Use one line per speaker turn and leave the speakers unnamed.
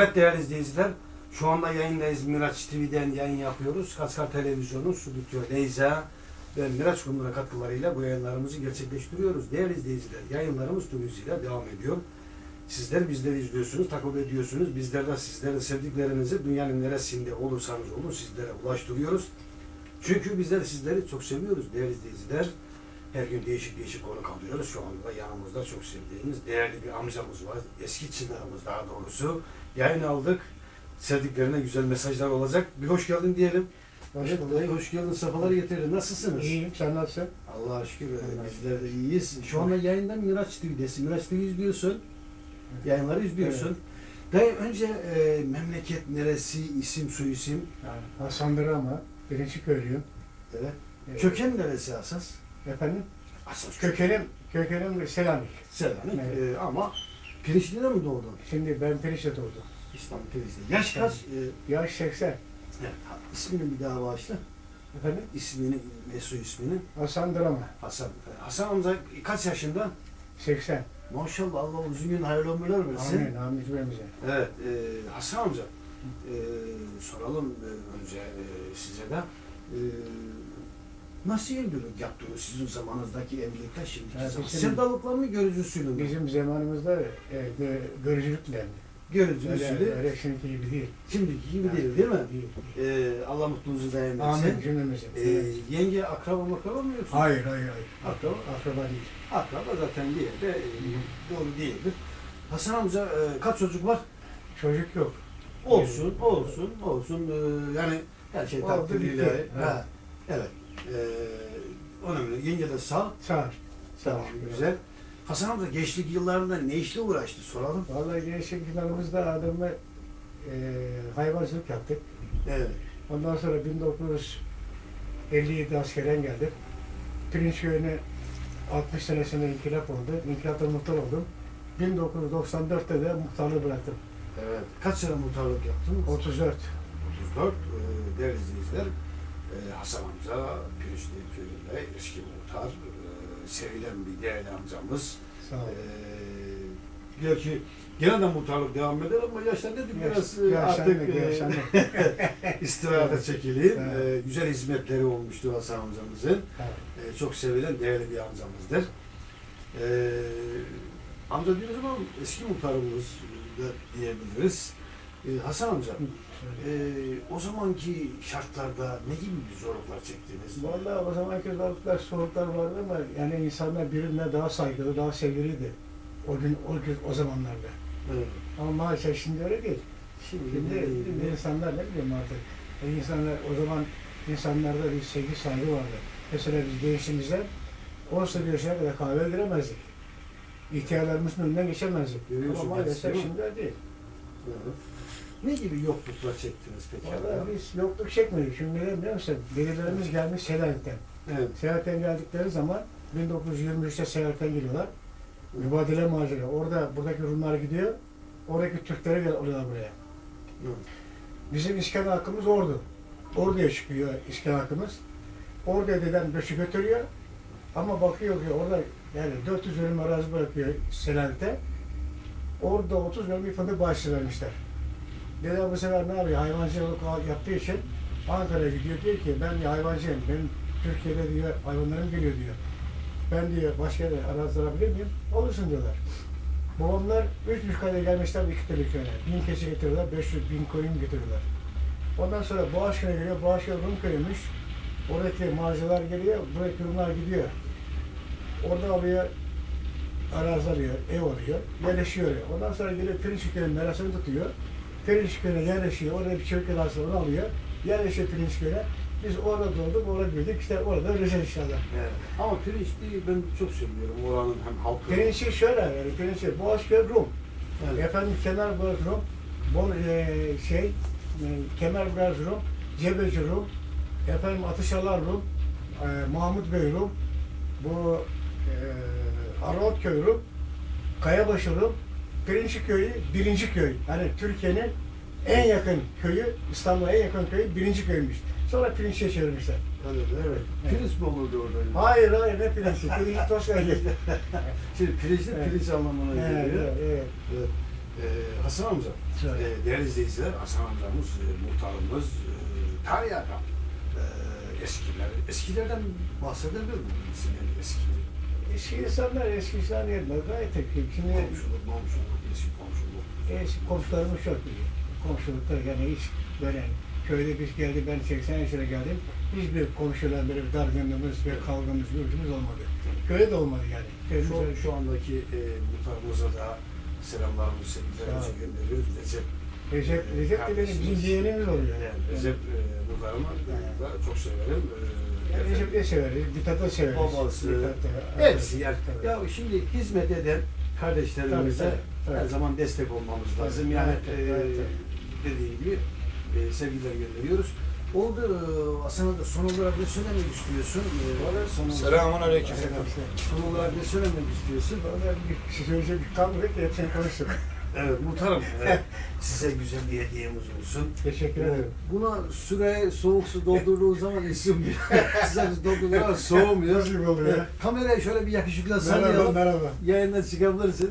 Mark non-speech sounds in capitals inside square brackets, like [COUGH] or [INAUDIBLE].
Evet değerli izleyiciler, şu anda yayındayız. Miraç TV'den yayın yapıyoruz. Kaskar Televizyonu, Stüdyo Leyza ve Miraç Kumru'na katkılarıyla bu yayınlarımızı gerçekleştiriyoruz. Değerli izleyiciler, yayınlarımız tüm hızıyla devam ediyor. Sizler bizleri izliyorsunuz, takip ediyorsunuz. Bizler de sizlerin sevdiklerinizi dünyanın neresinde olursanız olun sizlere ulaştırıyoruz. Çünkü bizler sizleri çok seviyoruz değerli izleyiciler. Her gün değişik değişik konu kalıyoruz. Şu anda da yanımızda çok sevdiğimiz değerli bir amcamız var. Eski çınarımız daha doğrusu. Yayın aldık. Sevdiklerine güzel mesajlar olacak. Bir hoş geldin diyelim.
Hoş
Evet, dayı hoş geldin. Sefalar getirdin. Nasılsınız?
İyiyim, sen nasılsın?
Allah'a şükür. Bizler de iyiyiz. Şu anda yayında Miraç TV'desin. Miraç TV izliyorsun. Yayınları izliyorsun. Dayı önce e, memleket neresi, isim, soy isim.
Yani Hasan Drama, birinci köylüyüm.
Evet.
Ee,
Köken neresi asas?
Efendim?
Asas
Kökenim, kökenim Selanik.
Selanik.
Evet.
E, ama Pirinçli'de mi doğdun?
Şimdi ben Periş'te doğdum.
İstanbul Pirinçli. Yaş kaç? E,
Yaş 80.
evet. ha, ismini bir daha bağışla.
Efendim?
İsmini, Mesu ismini.
Hasan Drama,
Hasan. E, Hasan amca kaç yaşında?
80.
Maşallah Allah uzun gün hayırlı ömürler versin.
Amin, amin cümlemize.
Evet, e, Hasan amca, e, soralım e, önce e, size de. E, nasıl evlilik yaptınız sizin zamanınızdaki evlilikler şimdiki zaman?
bizim-
Sevdalıkla mı, görücü usulü mü?
Bizim zamanımızda e, gö, görücülükle.
Görücü
Öyle, öyle şimdiki gibi değil.
şimdiki gibi değil değil mi?
Değil. değil.
E, Allah mutluluğunuzu daim
Amin
etsin.
cümlemize.
E, yenge akraba makraba mı yoksa?
Hayır, hayır, hayır.
Akraba.
Akraba değil.
Akraba zaten bir yerde e, doğru değildir. Hasan amca e, kaç çocuk var?
Çocuk yok.
Olsun, olsun, olsun. Ee, yani her şey
Oldu,
takdiriyle.
bitti.
Ha, evet. Ee, önemli. Yenge de sağ.
Sağ.
Tamam, güzel. Hasan amca gençlik yıllarında ne işle uğraştı soralım.
Vallahi gençlik yıllarımızda adamı e, hayvancılık yaptık.
Evet.
Ondan sonra 1957 askeren geldim. Pirinç köyüne 60 senesinde inkılap oldu. İnkılapta muhtar oldum. 1994'te de muhtarlığı bıraktım.
Evet. Kaç sene muhtarlık yaptınız?
34.
34. Ee, değerli izleyiciler, ee, Hasan amca Pirinçli köyünde eski muhtar, ee, sevilen bir değerli amcamız.
Sağ ol.
Ee, diyor ki gene de muhtarlık devam eder ama yaşlar dedik biraz e,
Yaşlandık,
artık e,
yaşlandık. [LAUGHS]
istirahata çekileyim.
Evet.
Ee, güzel hizmetleri olmuştur Hasan amcamızın.
Evet.
Ee, çok sevilen değerli bir amcamızdır. Ee, amca diyoruz ama eski muhtarımız da diyebiliriz. Ee, Hasan amca, ee, o zamanki şartlarda ne gibi bir zorluklar çektiniz?
Vallahi o zamanki zorluklar, soğuklar vardı ama yani insanlar birbirine daha saygılı, daha sevgiliydi. O gün, o gün, o zamanlarda.
Evet.
Ama maalesef şimdi öyle değil.
Şimdi,
Şimdi, şimdi insanlar ne bileyim artık. E insanlar o zaman insanlarda bir sevgi saygı vardı. Mesela biz gençliğimizde 10 yaşına kadar kahve giremezdik. İhtiyarlarımızın önünden geçemezdik. Ama maalesef şimdi öyle değil.
Evet. Ne gibi yokluklar çektiniz peki?
Vallahi biz yokluk çekmedik. Çünkü neden biliyor musun? Delilerimiz gelmiş Selanik'ten.
Evet.
Seyahatten geldikleri zaman 1923'te seyahatten geliyorlar. Mübadele macera. Orada buradaki Rumlar gidiyor. Oradaki Türkleri gel alıyorlar buraya.
Evet.
Bizim iskan hakkımız Ordu. Ordu'ya çıkıyor iskan hakkımız. Ordu'ya dedem göçü götürüyor. Ama bakıyor ki orada yani 400 dönüm arazi bırakıyor Selanik'te. Orada 30 dönüm bir fındık bahçesi vermişler. Dedem bu sefer ne yapıyor? Hayvancılık yaptığı için Ankara'ya gidiyor diyor ki ben hayvancıyım. Benim Türkiye'de diyor hayvanlarım geliyor diyor. Ben diyor başka yere arazi miyim? Olursun diyorlar. Babamlar üç ayda gelmişler iki türlü köyüne. Bin keçi getiriyorlar, 500 bin koyun getiriyorlar. Ondan sonra Boğaçköy'e geliyor, Boğaçköy Rum köyüymüş. Oradaki mağazalar geliyor, buradaki Rumlar gidiyor. Orada alıyor, arazi alıyor, ev alıyor, yerleşiyor. Ondan sonra geliyor Pirinç Köyü'nün merasını tutuyor. Pirinç yerleşiyor, orada bir çocuk arası onu alıyor. Yerleşiyor Pirinç. Biz orada doğduk, orada büyüdük, işte orada öleceğiz inşallah.
Evet. Ama pirinçli ben çok seviyorum oranın hem halkı.
Pirinç'i şöyle yani, Pirinç'i Boğaçköy Rum.
Evet.
Efendim Kemerburgaz Rum, Bol, e, şey, e, Kemerburgaz Rum, Cebeci Rum, efendim Atışalar Rum, e, Mahmut Bey Rum, bu e, Arnavutköy Rum, Kayabaşı Rum, Pirinçli Köyü, birinci köy. Yani Türkiye'nin en yakın köyü, İstanbul'a en yakın köyü birinci köymüş. Sonra Pirinç'e çevirmişler.
Evet, evet.
Evet.
Pirinç mi olurdu orada?
Hayır hayır ne Pirinç'i? Pirinç Tosya
Şimdi pirinçli
Evet.
pirinç anlamına
Evet,
geliyor.
evet, evet.
Evet. Ee, Hasan amca, e, değerli izleyiciler, Hasan amcamız, e, muhtarımız, e, tarih adam. E, eskiler, eskilerden bahsedebilir miyiz? Yani eski
Eski insanlar, eski insanlar yerler gayet iyi. Şimdi
komşuluk, komşuluk, eski komşuluk.
eski komşularımız çok iyi. Komşulukta yani hiç böyle köyde biz geldik, ben 80 yaşına geldim. Hiçbir komşular böyle bir dargınlığımız ve kavgamız, gürültümüz olmadı. Köyde de olmadı yani. Köyümüz
Şu, şu andaki e, muhtarımıza da selamlarımızı, sevgilerimizi gönderiyoruz. Recep
Recep, Recep de benim bizim yeğenimiz oluyor.
Yani Recep e, muhtarımı da çok severim. E,
Yani Recep de severiz, Mithat da severiz.
Babası, Hepsi yani.
Tabii.
Ya şimdi hizmet eden kardeşlerimize
Tabii, tabii,
her
tabii.
zaman destek olmamız
Tabii,
lazım. Yani
evet,
e,
evet,
dediğim gibi e, sevgiler gönderiyoruz. Oldu e, aslında da son olarak ne söylemek istiyorsun? E,
Selamun aleyküm.
Son olarak ne söylemek istiyorsun?
Vallahi bir şey söyleyecek bir kalmadı ki hepsini konuştuk.
Evet muhtarım. [LAUGHS] size güzel bir hediyemiz olsun.
Teşekkür ederim.
Buna süre soğuk su doldurduğu zaman isim sıcak su doldurduğu zaman soğumuyor.
Nasıl oluyor ya?
Kamerayı şöyle bir yakışıklı
Merhaba,
sallayalım.
merhaba.
Yayından çıkabilirsin.